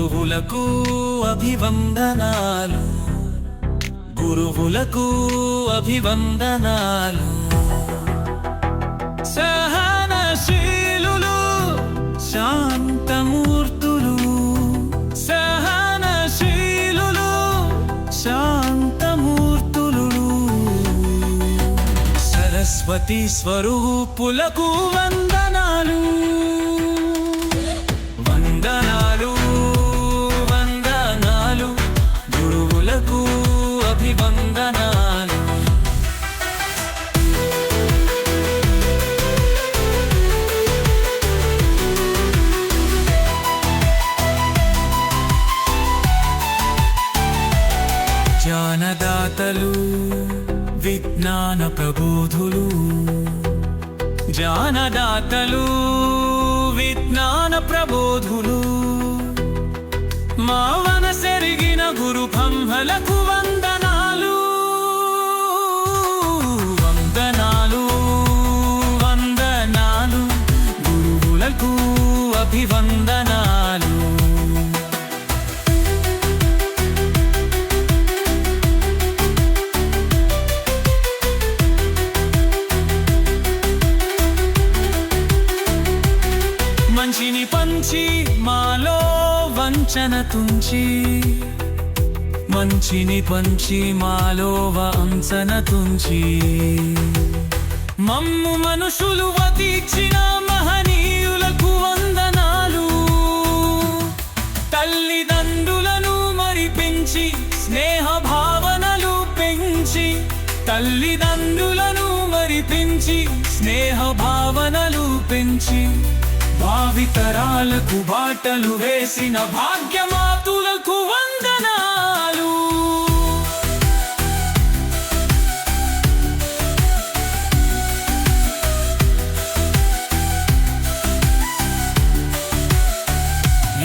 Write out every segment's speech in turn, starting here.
గురువులకు అభివందనాలు. గురువులకు అభివందనాలు. సహనశీలు శాంతమూర్తులు. సహనశీలు శాంతమూర్తులు. సరస్వతి స్వరూపులకు వందనాలు. జానదాతలు విజ్ఞాన ప్రబోధులు జానదాతలు విజ్ఞాన ప్రబోధులు మావన సెరిగిన గురు బ్రహ్మలకు వందనాలు. వందనాలు వందనాలు. గురువులకు అభివందన మంచిని మాలో వంచన తుంచి. మంచిని పంచి మాలో వంచన తుంచి. మమ్ము మనుషులు వతీచిన మహనీయులకు వందనాలు. తల్లిదండ్రులను మరిపించి స్నేహ భావనలు పెంచి. తల్లిదండ్రులను మరిపించి స్నేహ భావనలు పెంచి. భావితరాలకు బాటలు వేసిన భాగ్యమాతులకు వందనాలు.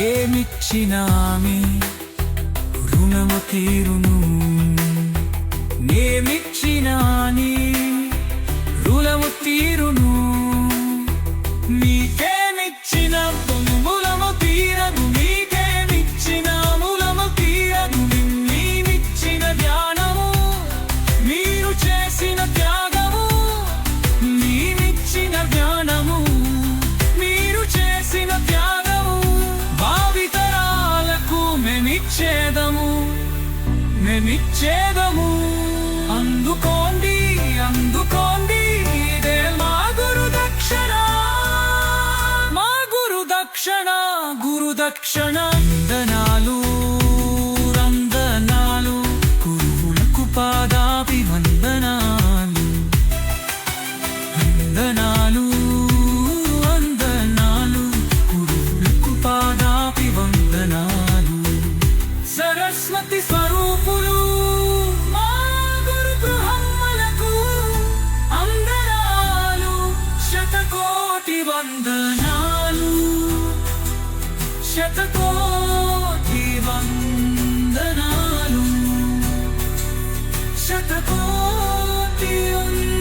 ఏమిచ్చినామి రుణము తీరును. నేమిచ్చినా మేమిచ్చేదము మేమిచ్చేదము అందుకోండి అందుకోండి ఇదే మా గురు దక్షణ మా గురు దక్షణ గురు దక్షణ వందనాలు వందనాలు శతకోటి వందనాలు శతకోటి వందనాలు